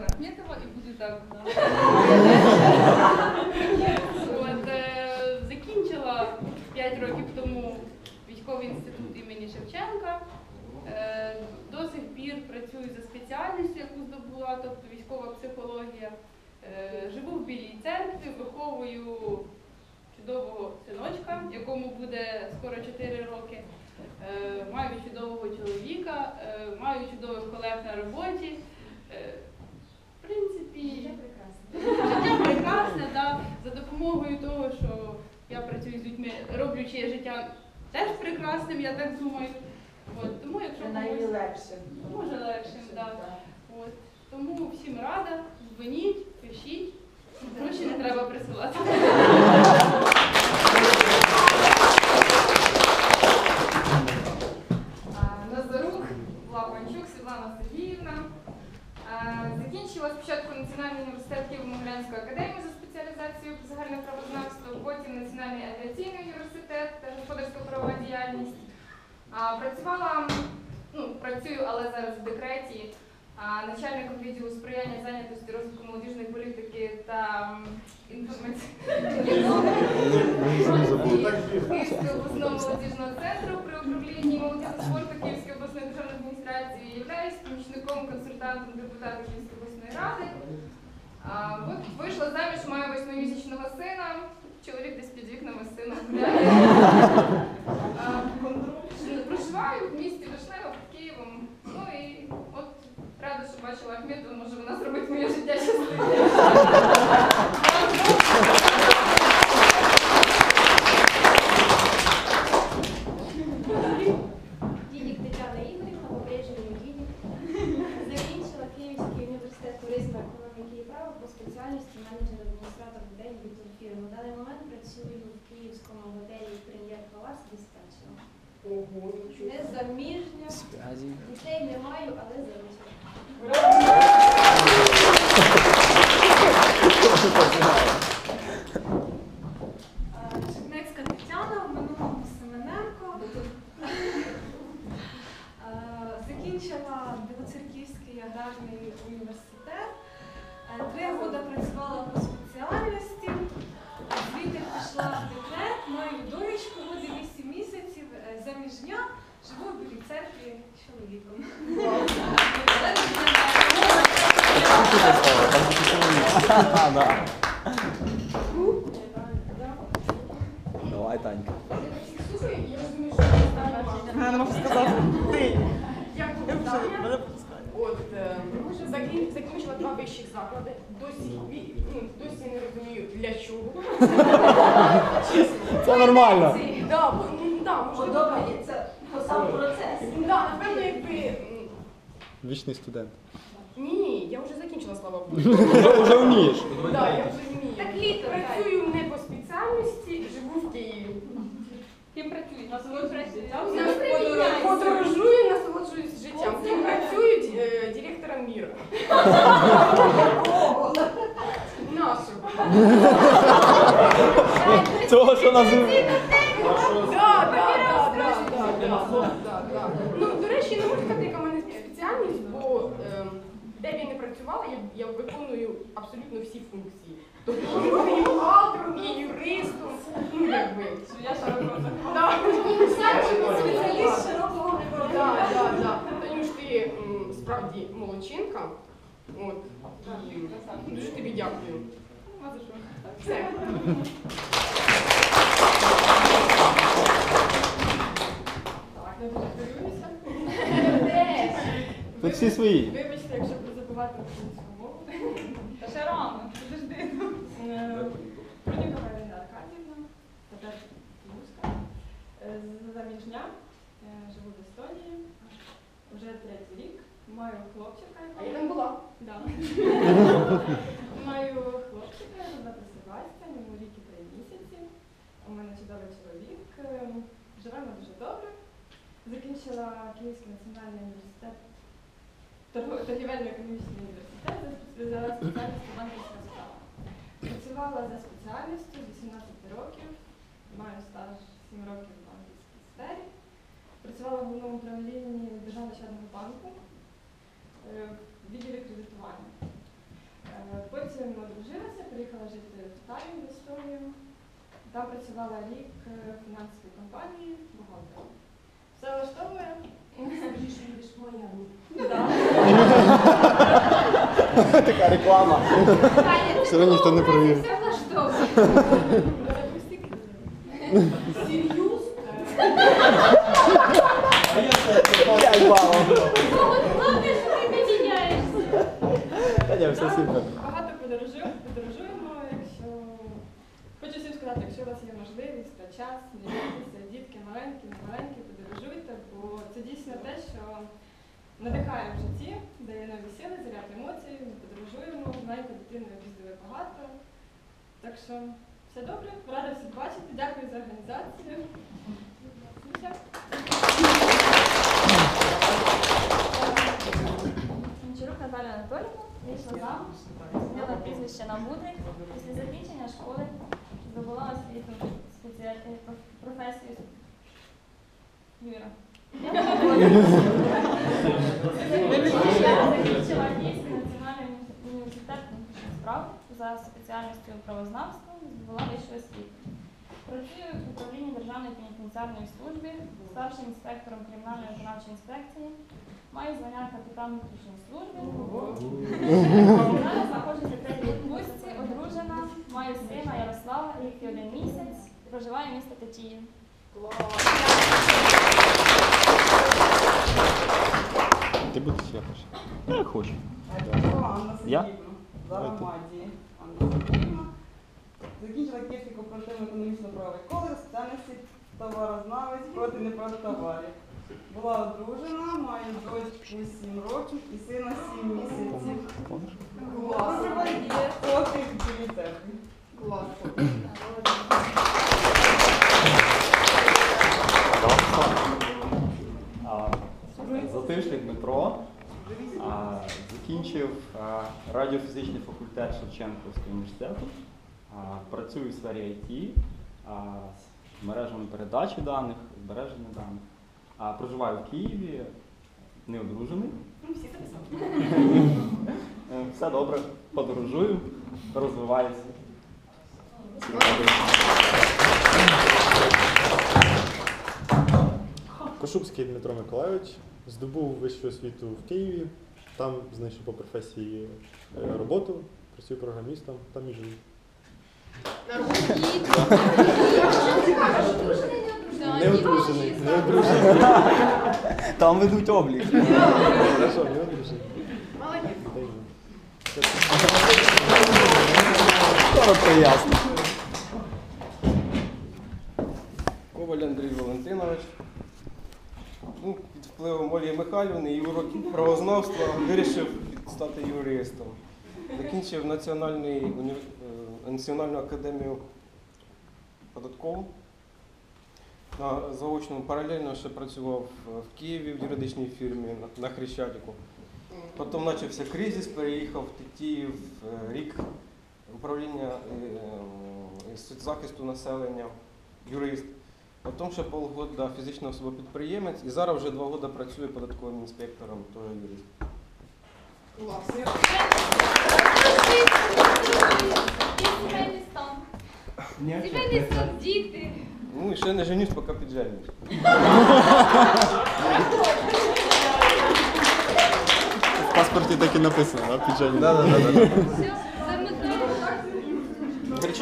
Рахметова і буду так. От, е, закінчила 5 років тому військовий інститут імені Шевченка. Е, До сих пір працюю за спеціальністю, яку здобула, тобто військова психологія. Е, Живу в Білій церкві, виховую чудового синочка, якому буде скоро 4 роки. Маю чудового чоловіка, маю чудових колег на роботі. Е, В принципі, життя прекрасне, да. За допомогою того, що я працюю з людьми, роблю чиє життя теж прекрасним, я так думаю. От, тому якщо комусь може легшим, да. От. Тому всім рада, дзвоніть, пишіть, гроші не треба присилати. Назарук Лапанчук Світлана Сергіївна. Е, Закінчила спочатку Національний університет Києво-Могилянську академію за спеціалізацією правознавство, потім Національний авіаційний університет та господарська правова діяльність. Працювала, ну, працюю, але зараз в декреті, начальником відділу сприяння зайнятості розвитку молодіжної політики та м, інформаційної Київського обласного молодіжного центру при управлінні молоді та спорту Київської обласної державної адміністрації являюсь помічником консультантом депутата Київської обласної ради. А, от вийшла заміж, маю восьмимісячного сина. Чоловік десь під вікнами сином гуляє. Проживаю в місті Вишнево під Києвом. Ну і от рада, що бачила Ахметова, може вона зробить моє життя щасливим. Ого, нічого. Не заміжня, дітей не маю, але заручена. Чернецька Тетяна, в минулому Семененко. Е, Закінчила Білоцерківський аграрний університет. Е, Три роки працювала по спеціальності. Звідти пішла в декрет, маю донечку, буде 8 місяців, е, заміжня, живу в Білій церкві чоловіком. Давай, Танька. Слухай, я розумію, що Я не можу сказати. Ти. Я вже. От е, закінчила два вищих заклади. Досі ну, досі не розумію для чого. Чесно. Це нормально. Ну, можливо, Подобається сам процес. Так. Якби. Вічний студент. Ні, я вже закінчила, слава Богу. Вже, вже вмієш. Да, я вже вмію. Так літо, Працюю не по спеціальності, живу в Києві. Ким працюють? Подорожую, насолоджуюсь життям. Ким працюють е, директором міра. Нашого. Того, що називають. Да, да, да, да, да, да, да, да. Ну, до речі, не можу сказати, яка в мене спеціальність, бо ем, де б я не працювала, я, я виконую абсолютно всі функції. Тобто і бухгалтером, і юристом, ну якби. Я широко. Спеціаліст широкого Да, да, да. Ти справді молодчинка. От. Дуже тобі дякую. Що? Все. Так, я дуже хвилююся. Тут всі свої. Вибачте, якщо забувати українську мову. Та ще рано, подожди. Броніка Галина Аркадівна, тепер. Е, Заміжня, Е, живу в Естонії, вже третій рік. Маю хлопчика. А я там була. Да. Маю хлопчика, звати Себастьян, йому рік і три місяці. У мене чудовий чоловік. Е, Живемо дуже добре. Закінчила Київський національний університет, торгівельно-економічний університет за спеціальністю банківська справа. Працювала за спеціальністю 18 років, маю стаж 7 років в банківській сфері. Працювала в головному управлінні Державного щадного банку е, в відділі кредитування. Потім одружилася, приїхала жити в Таллін, в Естонію. Там працювала рік е, в фінансовій компанії бухгалтером. Все влаштовує. Така реклама. Все одно ніхто не провірив. Все влаштовує. Багато подорожуємо, подорожуємо, якщо хочу всім сказати, якщо у вас є можливість та час, не бійтеся, дітки маленькі, не маленькі, подорожуйте, бо це дійсно те, що надихає в житті, дає нові сили, заряд емоцій, ми подорожуємо, маленьку дитину їздили багато. Так що все добре, рада всіх бачити, дякую за організацію. Гончарук Наталя Анатолійовна вийшла замуж, змінила прізвище на Мудрик. Після закінчення школи здобула освіту професію. Юра. Національний університет справ за спеціальністю правознавства, здобула вищу освіту. Працюю в управлінні Державної пенітенціарної служби, старшим інспектором кримінальної виконавчої інспекції. Маю звання капітан внутрішньої служби. Зараз знаходжуся третій відпустці, одружена, маю сина Ярослава, і один місяць, проживаю в місті Тетіїв. Ти будеш я хочу. Я хочу. Анна Я? Сергіївна. Давай ти. Зарамаді. Анна Сергіївна. Закінчила Київський кооперативно економічно правовий коледж, спеціальності товарознавець проти непродаж товарів. Була одружена, маю дочку 7 років і сина 7 місяців. Клас. Котик білі теплі. Дмитро. А, Закінчив а, радіофізичний факультет Шевченківського університету. А, Працюю в сфері IT, а, з мережами передачі даних, збереження даних. А, Проживаю в Києві, не одружений. Е, Все добре, подорожую, розвиваюся. Кошубський Дмитро Миколайович здобув вищу освіту в Києві. Там знайшов по професії е, роботу, працюю програмістом, там і живу. Не одружений, не одружений. Там ведуть облік. Хорошо, не одружений. Коротко ясно. Коваль Андрій Валентинович. Ну, під впливом Олії Михайлівни і уроків правознавства вирішив стати юристом. Закінчив Національний е, Національну академію податкову. На заочному паралельно ще працював в Києві в юридичній фірмі на- Хрещатику. Потім почався кризис, переїхав в Тетіїв е, рік управління е, е, соцзахисту населення, юрист. Потім ще полгода фізична особа підприємець і зараз вже два роки працює податковим інспектором, теж юрист. Сімейний стан. Сімейний сон, діти. Ну і ще не женюсь, поки підженюсь. В паспорті так і написано, да, піджені? Все, це Дмитро.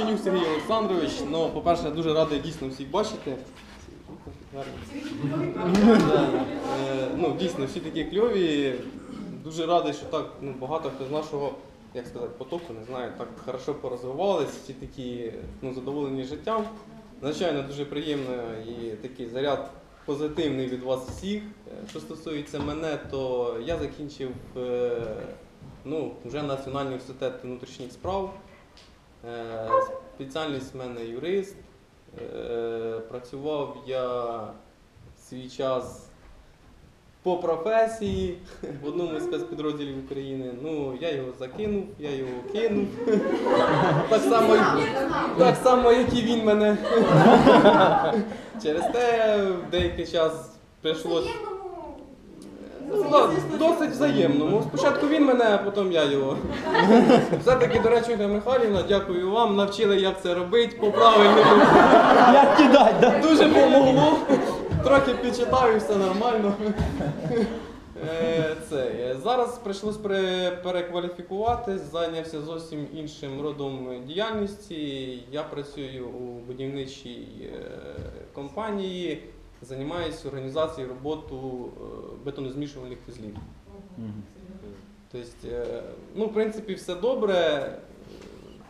Гречанюк Сергій Олександрович. Ну, по-перше, я дуже радий дійсно всіх бачити. Е, Ну, дійсно, всі такі кльові. Дуже радий, що так ну, багато хто з нашого, як сказати, потоку, не знаю, так хорошо порозвивались, всі такі ну, задоволені життям. Звичайно, дуже приємно і такий заряд позитивний від вас всіх. Е, Що стосується мене, то я закінчив е, ну, вже Національний університет внутрішніх справ. Спеціальність в мене юрист. Е, Працював я свій час по професії в одному із спецпідрозділів України. Ну, я його закинув, я його кинув. Так само, так само, як і він мене. Через те деякий час прийшлось. Ну, досить взаємно. Ну, Спочатку він мене, а потім я його. Все-таки, до речі, Ольга Михайлівна, дякую вам. Навчили, як це робити по правильному. Як кидать, да? Дуже помогло. Трохи підчитав і все нормально. Е, Це, е, зараз прийшлось пере- перекваліфікуватись, зайнявся зовсім іншим родом діяльності. Я працюю у будівничій е, компанії, займаюся організацією роботи бетонозмішувальних вузлів. Тобто, е, ну, в принципі, все добре.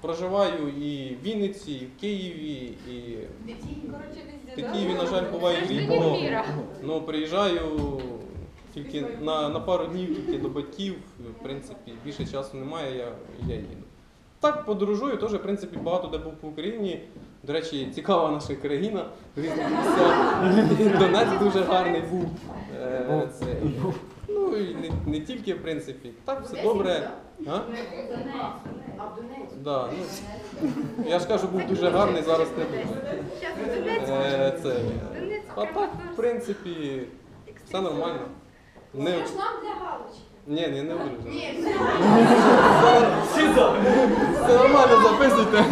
Проживаю і в Вінниці, і в Києві, і в Києві, на жаль, буває рідко. Ну, приїжджаю тільки на, на пару днів тільки до батьків. В принципі, більше часу немає, я, я їду. Так, подорожую, теж, в принципі, багато де був по Україні. До речі, цікава наша країна в різних. Донець дуже гарний був. Е, Це, ну і не, не тільки, в принципі. Так, все добре. А? Да, ну, я ж кажу, був дуже гарний, зараз не дуже. Е, Це, а так, в принципі, все нормально. Не... нам для галочки. Ні, ні, не виріжу. Все нормально, записуйте.